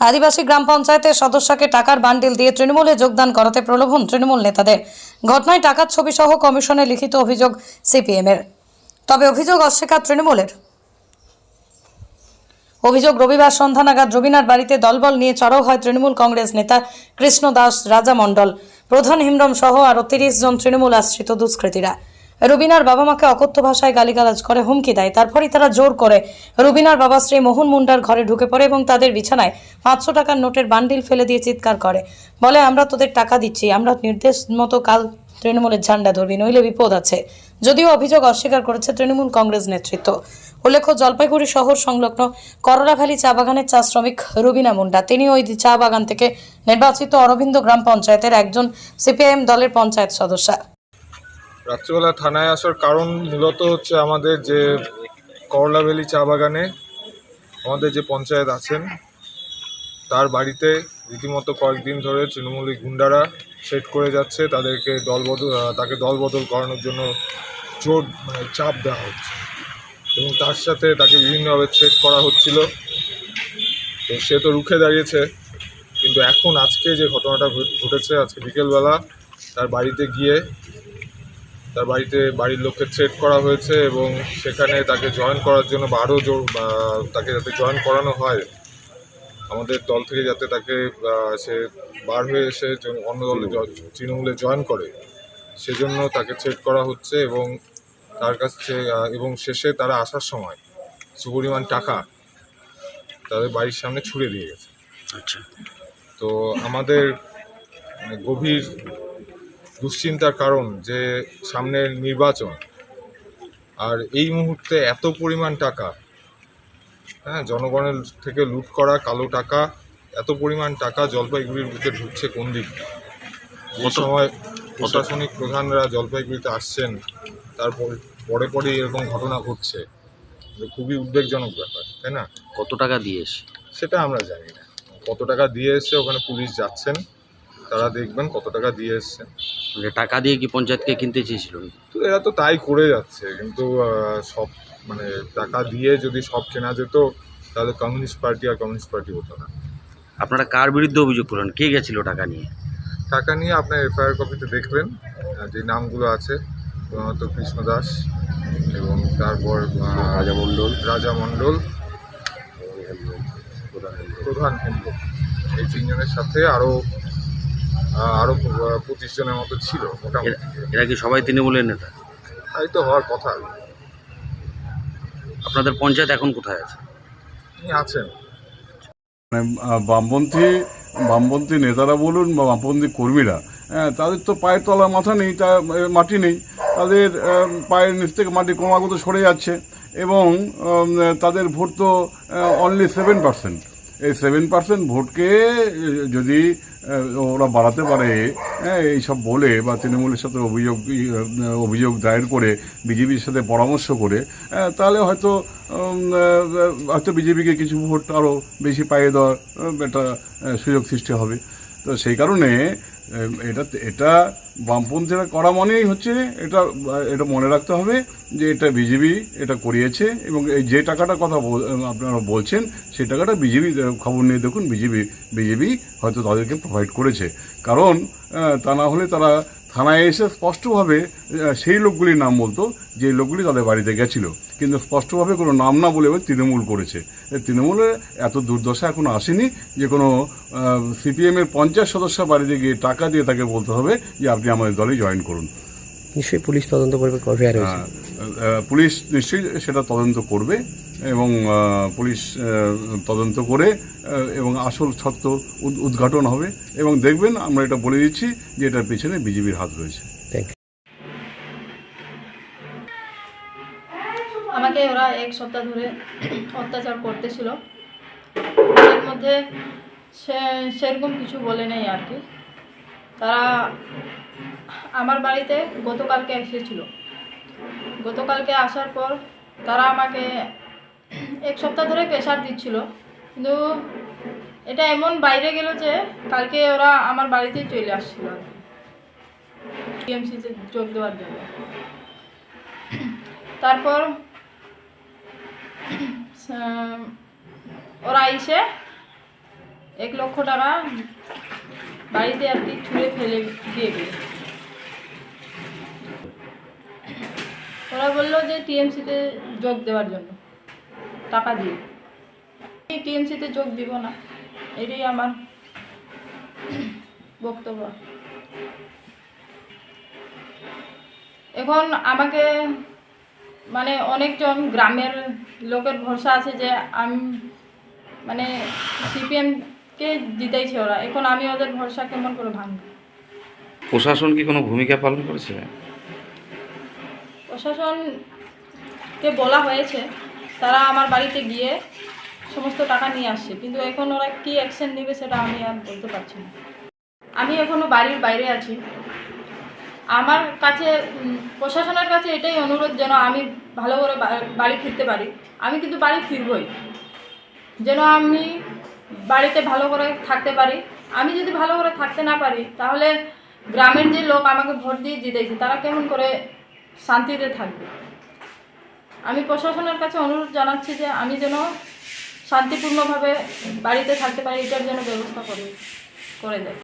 আদিবাসী গ্রাম পঞ্চায়েতের সদস্যকে টাকার বান্ডিল দিয়ে তৃণমূলে যোগদান করাতে প্রলোভন তৃণমূল নেতাদের। ঘটনায় টাকার ছবি সহ কমিশনে লিখিত অভিযোগ সিপিএমের। তবে অভিযোগ অস্বীকার তৃণমূলের। অভিযোগ রবিবার সন্ধ্যা নাগাদ রবিনার বাড়িতে দলবল নিয়ে চড়াও হয় তৃণমূল কংগ্রেস নেতা কৃষ্ণ দাস রাজা মণ্ডল প্রধান হিমরম সহ আরও তিরিশ জন তৃণমূল আশ্রিত দুষ্কৃতীরা। রুবিনার বাবা মাকে অকথ্য ভাষায় গালিগালাজ করে হুমকি দেয়। তারপরই তারা জোর করে রুবিনার বাবা শ্রী মোহন মুন্ডার ঘরে ঢুকে পড়ে এবং তাদের বিছানায় পাঁচশো টাকার নোটের বান্ডিল ফেলে দিয়ে চিৎকার করে। বলে, আমরা তোদের টাকা দিচ্ছি, আমরা নির্দেশ মতো কাল তৃণমূলের ঝান্ডা ধরবি, নইলে বিপদ আছে। যদিও অভিযোগ অস্বীকার করেছে তৃণমূল কংগ্রেস নেতৃত্ব। উল্লেখ্য, জলপাইগুড়ি শহর সংলগ্ন করলা ভ্যালি চা বাগানের চা শ্রমিক রুবিনা মুন্ডা। তিনি ওই চা বাগান থেকে নির্বাচিত অরবিন্দ গ্রাম পঞ্চায়েতের একজন সিপিআইএম দলের পঞ্চায়েত সদস্য। রাত্রিবেলা থানায় আসার কারণ মূলত হচ্ছে আমাদের যে করলা ভ্যালি চা বাগানে আমাদের যে পঞ্চায়েত আছেন, তার বাড়িতে রীতিমতো কয়েকদিন ধরে তৃণমূলী গুন্ডারা সেট করে যাচ্ছে, তাদেরকে দলবদল তাকে দলবদল করানোর জন্য জোর মানে চাপ দেওয়া হচ্ছে এবং তার সাথে তাকে বিভিন্নভাবে থ্রেট করা হচ্ছিল। তো সে তো রুখে দাঁড়িয়েছে, কিন্তু এখন আজকে যে ঘটনাটা ঘটেছে, আজকে বিকেলবেলা তার বাড়িতে গিয়ে তার বাড়িতে বাড়ির লোককে থ্রেট করা হয়েছে এবং সেখানে তাকে জয়েন করার জন্য বা আরও জোর তাকে যাতে জয়েন করানো হয়। আমাদের দল থেকে যাতে তাকে সে বার হয়ে এসে অন্য দলে তৃণমূলে জয়েন করে সেজন্য তাকে থ্রেট করা হচ্ছে এবং তার কাছে এবং শেষে তারা আসার সময় কিছু পরিমাণ টাকা তাদের বাড়ির সামনে ছুড়ে দিয়ে গেছে। আচ্ছা। তো আমাদের মানে গভীর দুশ্চিন্তার কারণ যে সামনের নির্বাচন। আর এই মুহূর্তে এত পরিমাণ টাকা হ্যাঁ জনগণের থেকে লুট করা কালো টাকা এত পরিমাণ টাকা জলপাইগুড়ির বুকে ঢুকছে কোন দিক? দিয়ে? সময় প্রশাসনিক প্রধানরা জলপাইগুড়িতে আসছেন তারপর পরে পরে এরকম ঘটনা ঘটছে খুবই উদ্বেগজনক ব্যাপার তাই না? কত টাকা দিয়েস সেটা আমরা জানি না। কত টাকা দিয়ে এসছে ওখানে পুলিশ যাচ্ছেন তারা দেখবেন কত টাকা দিয়ে এসছে মানে টাকা দিয়ে কি পঞ্চায়েতকে কিনতে চেয়েছিল তো এরা তো তাই করে যাচ্ছে কিন্তু আহ, সব মানে টাকা দিয়ে যদি সব কেনা যেত তাহলে কমিউনিস্ট পার্টি আর কমিউনিস্ট পার্টি হতো না। আপনারা কার বিরুদ্ধে অভিযোগ করলেন? কে গেছিল টাকা নিয়ে? টাকা নিয়ে আপনার এফআইআর কপিতে দেখবেন আহ, যে নামগুলো আছে প্রধানত কৃষ্ণ দাস এবং তারপর রাজা মণ্ডল। রাজা মণ্ডল প্রধান হেমব্রম। এই তিনজনের সাথে আরও আরও পঁচিশ জনের মতো ছিল মোটামুটি। এরা কি সবাই তৃণমূলের নেতা? তাই তো হওয়ার কথা। আপনাদের পঞ্চায়েত এখন কোথায় আছে? আছেন। মানে বামপন্থী বামপন্থী নেতারা বলুন বা বামপন্থী কর্মীরা হ্যাঁ, তাদের তো পায়ের তলার মাথা নেই তা মাটি নেই। তাদের পায়ের নিচ থেকে মাটি ক্রমাগত সরে যাচ্ছে এবং তাদের ভোট তো অনলি সেভেন পার্সেন্ট এই সেভেন পার্সেন্ট ভোটকে, যদি ওরা বাড়াতে পারে হ্যাঁ এইসব বলে বা তৃণমূলের সাথে অভিযোগ অভিযোগ দায়ের করে, বিজেপির সাথে পরামর্শ করে তাহলে হয়তো হয়তো বিজেপিকে কিছু ভোট আরও বেশি পাইয়ে দেওয়ার একটা সুযোগ সৃষ্টি হবে। তো সেই কারণে এটা এটা বামপন্থীরা করা মানেই হচ্ছে এটা এটা মনে রাখতে হবে যে এটা বিজেপি এটা করিয়েছে এবং এই যে টাকাটা কথা আপনারা বলছেন, সেই টাকাটা বিজেপি খবর নিয়ে দেখুন, বিজেপি বিজেপি হয়তো তাদেরকে প্রোভাইড করেছে। কারণ তা না হলে তারা থানায় এসে স্পষ্টভাবে সেই লোকগুলির নাম বলতো যে লোকগুলি তাদের বাড়িতে গেছিল। কিন্তু স্পষ্টভাবে কোনো নাম না বলে তৃণমূল করেছে। তৃণমূলে তৃণমূলের এত দুর্দশা এখনও আসেনি যে কোনো সিপিএমের পঞ্চাশ সদস্য বাড়িতে গিয়ে টাকা দিয়ে তাকে বলতে হবে যে আপনি আমাদের দলে জয়েন করুন। নিশ্চয়ই পুলিশ তদন্ত করবে পুলিশ নিশ্চয়ই সেটা তদন্ত করবে এবং পুলিশ তদন্ত করে এবং আসল সত্য উদ- উদ্ঘাটন হবে এবং দেখবেন আমরা এটা বলে দিচ্ছি যে এটার পেছনে বিজেপির হাত রয়েছে। থ্যাংক ইউ আমাকে ওরা এক সপ্তাহ ধরে অত্যাচার করতেছিল। এর মধ্যে সে সেরকম কিছু বলে নেই আর কি। তারা আমার বাড়িতে গতকালকে এসেছিল। গতকালকে আসার পর তারা আমাকে এক সপ্তাহ ধরে প্রেশার দিচ্ছিল। কিন্তু এটা এমন বাইরে গেল যে কালকে ওরা আমার বাড়িতেই চলে আসছিল। টিএমসিতে যোগ দেওয়ার জন্য। তারপর ওরা এসে এক লক্ষ টাকা বাড়িতে আর কি ছুঁড়ে ফেলে দিয়ে গেল। ওরা বলল যে টিএমসিতে যোগ দেওয়ার জন্য, টাকা দিয়ে। টিএমসিতে যোগ দিব না, এটাই আমার বক্তব্য। এখন আমাকে মানে অনেকজন গ্রামের লোকের ভরসা আছে যে আমি মানে সিপিএমকে জিতাইছে ওরা। এখন আমি ওদের ভরসা কেমন করে ভাঙব? প্রশাসন কি কোনো ভূমিকা পালন করেছে? প্রশাসনকে বলা হয়েছে, তারা আমার বাড়িতে গিয়ে সমস্ত টাকা নিয়ে আসছে। কিন্তু এখন ওরা কী অ্যাকশন নেবে সেটা আমি আর বলতে পারছি না। আমি এখনও বাড়ির বাইরে আছি। আমার কাছে প্রশাসনের কাছে এটাই অনুরোধ যেন আমি ভালো করে বাড়ি ফিরতে পারি। আমি কিন্তু বাড়ি ফিরবই। যেন আমি বাড়িতে ভালো করে থাকতে পারি। আমি যদি ভালো করে থাকতে না পারি, তাহলে গ্রামের যে লোক আমাকে ভোট দিয়ে জিতেছে, তারা কেমন করে শান্তিতে থাকবে। আমি প্রশাসনের কাছে অনুরোধ জানাচ্ছি যে আমি যেন শান্তিপূর্ণভাবে বাড়িতে থাকতে পারি, এটার জন্য ব্যবস্থা করে করে দেয়।